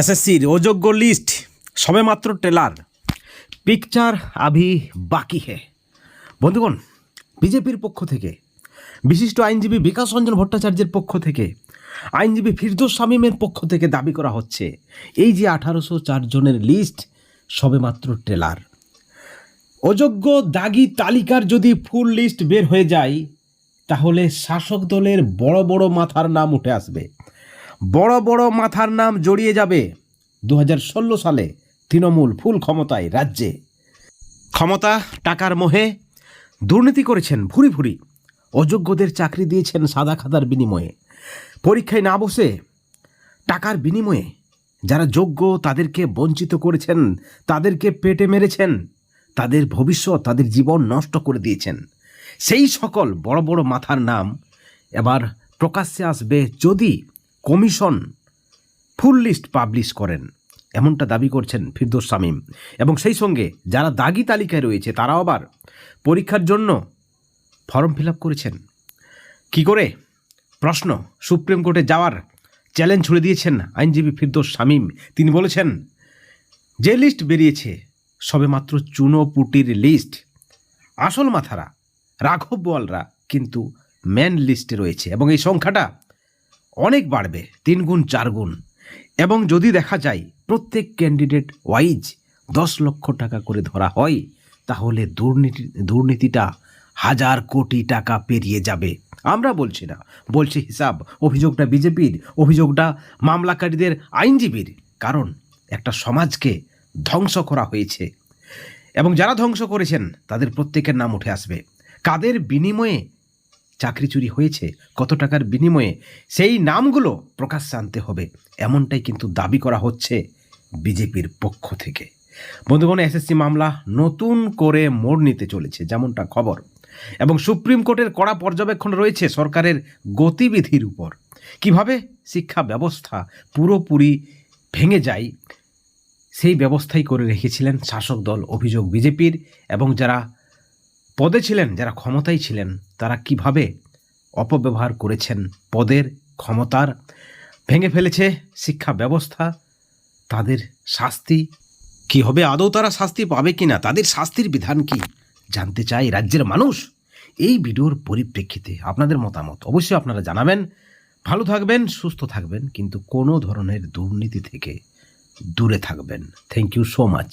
এসএসসির অযোগ্য লিস্ট সবেমাত্র ট্রেলার পিকচার আভি বাকি হে। বন্ধুগণ, বিজেপির পক্ষ থেকে, বিশিষ্ট আইনজীবী বিকাশ রঞ্জন ভট্টাচার্যের পক্ষ থেকে, আইনজীবী ফিরদোস শামীমের পক্ষ থেকে দাবি করা হচ্ছে, এই যে আঠারোশো জনের লিস্ট সবেমাত্র ট্রেলার অযোগ্য দাগি তালিকার যদি ফুল লিস্ট বের হয়ে যায়, তাহলে শাসক দলের বড় বড় মাথার নাম উঠে আসবে। বড় বড় মাথার নাম জড়িয়ে যাবে। দু হাজার ষোলো সালে তৃণমূল ফুল ক্ষমতায় রাজ্যে। ক্ষমতা, টাকার মোহে, দুর্নীতি করেছেন ভুরি ভুরি। অযোগ্যদের চাকরি দিয়েছেন সাদা খাতার বিনিময়ে। পরীক্ষায় না বসে টাকার বিনিময়ে যারা যোগ্য তাদেরকে বঞ্চিত করেছেন, তাদেরকে পেটে মেরেছেন, তাদের ভবিষ্যৎ, তাদের জীবন নষ্ট করে দিয়েছেন। সেই সকল বড় বড় মাথার নাম এবার প্রকাশ্যে আসবে যদি কমিশন ফুল লিস্ট পাবলিশ করেন, এমনটা দাবি করছেন ফিরদোস শামীম। এবং সেই সঙ্গে যারা দাগি তালিকায় রয়েছে, তারাও আবার পরীক্ষার জন্য ফর্ম ফিল করেছেন। কি করে? প্রশ্ন, সুপ্রিম কোর্টে যাওয়ার চ্যালেঞ্জ ছুড়ে দিয়েছেন আইনজীবী ফিরদোস শামীম। তিনি বলেছেন, যে লিস্ট বেরিয়েছে, সবেমাত্র চুনো পুটির লিস্ট। আসল মাথারা, রাঘব বোয়ালরা কিন্তু ম্যান লিস্টে রয়েছে। এবং এই সংখ্যাটা অনেক বাড়বে, তিন গুণ, চার গুণ। এবং যদি দেখা যায় প্রত্যেক ক্যান্ডিডেট ওয়াইজ দশ লক্ষ টাকা করে ধরা হয়, তাহলে দুর্নীতি, দুর্নীতিটা হাজার কোটি টাকা পেরিয়ে যাবে। আমরা বলছি না। বলছি হিসাব, অভিযোগটা বিজেপির, অভিযোগটা মামলাকারীদের আইনজীবীর। কারণ একটা সমাজকে ধ্বংস করা হয়েছে। এবং যারা ধ্বংস করেছেন, তাদের প্রত্যেকের নাম উঠে আসবে। কাদের বিনিময়ে চাকরি চুরি হয়েছে, কত টাকার বিনিময়ে, সেই নামগুলো প্রকাশ্যে আনতে হবে। এমনটাই কিন্তু দাবি করা হচ্ছে বিজেপির পক্ষ থেকে। বন্ধুগণ, এসএসসি মামলা নতুন করে মোড় নিতে চলেছে, যেমনটা খবর। এবং সুপ্রিম কোর্টের কড়া পর্যবেক্ষণ রয়েছে সরকারের গতিবিধির উপর। কীভাবে শিক্ষা ব্যবস্থা পুরোপুরি ভেঙে যায়, সেই ব্যবস্থাই করে রেখেছিলেন শাসক দল অভিযোগ বিজেপির। এবং যারা পদে ছিলেন, যারা ক্ষমতায় ছিলেন, তারা কীভাবে অপব্যবহার করেছেন। পদের ক্ষমতার ভেঙে ফেলেছে শিক্ষা ব্যবস্থা। তাদের শাস্তি কি হবে? আদৌ তারা শাস্তি পাবে কি না তাদের শাস্তির বিধান কি? জানতে চাই রাজ্যের মানুষ এই ভিডিওর পরিপ্রেক্ষিতে আপনাদের মতামত অবশ্যই আপনারা জানাবেন। ভালো থাকবেন, সুস্থ থাকবেন, কিন্তু কোনো ধরনের দুর্নীতি থেকে দূরে থাকবেন। Thank you so much